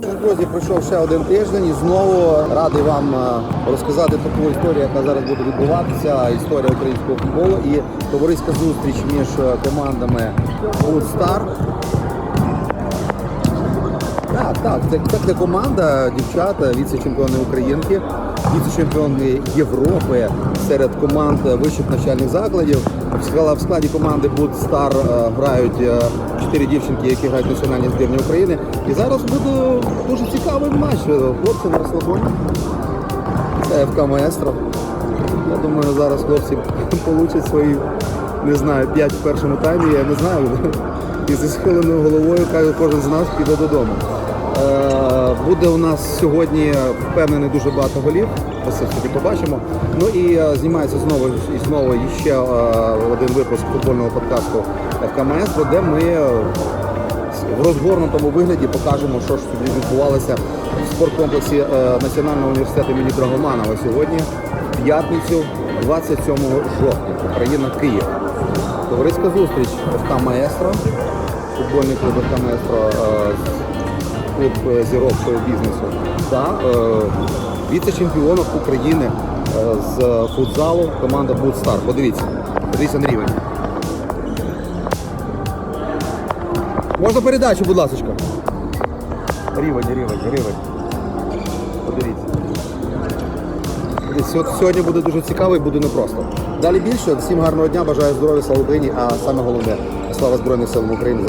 Друзі, пройшов ще один тиждень і знову радий вам е, розказати таку історію, яка зараз буде відбуватися. Історія українського футболу і товариська зустріч між е, командами Good Star. Так, так, це, це, команда, дівчата, віце-чемпіони Українки, віце-чемпіони Європи серед команд вищих навчальних закладів. В складі команди Буд Стар грають е, чотири дівчинки, які грають в національній збірні України. І зараз буде дуже цікавий матч. Хлопці на розслабоні. Це ФК Маестро. Я думаю, зараз хлопці получать свої, не знаю, 5 в першому таймі, я не знаю. І зі схиленою головою каже, кожен з нас піде додому. Е, Буде у нас сьогодні впевнений дуже багато голів. Це собі побачимо. Ну і е, знімається знову і знову ще е, один випуск футбольного подкасту Маестро, де ми е, в розгорнутому вигляді покажемо, що ж собі відбувалося в спорткомплексі е, Національного університету імені Драгоманова сьогодні, в п'ятницю, 27 жовтня, Україна Київ. Товариська зустріч ФК Маестро, футбольний клуб ФК Маестро, е, клуб е, зірок шоу-бізнесу та е, віце-чемпіонок України е, з футзалу команда Будстар. Подивіться, подивіться на рівень. Можна передачу, будь ласка. Рівень, рівень, рівень. Подивіться. Сьогодні буде дуже цікаво і буде непросто. Далі більше. Всім гарного дня, бажаю здоров'я, слава Україні, а саме головне слава Збройним силам України.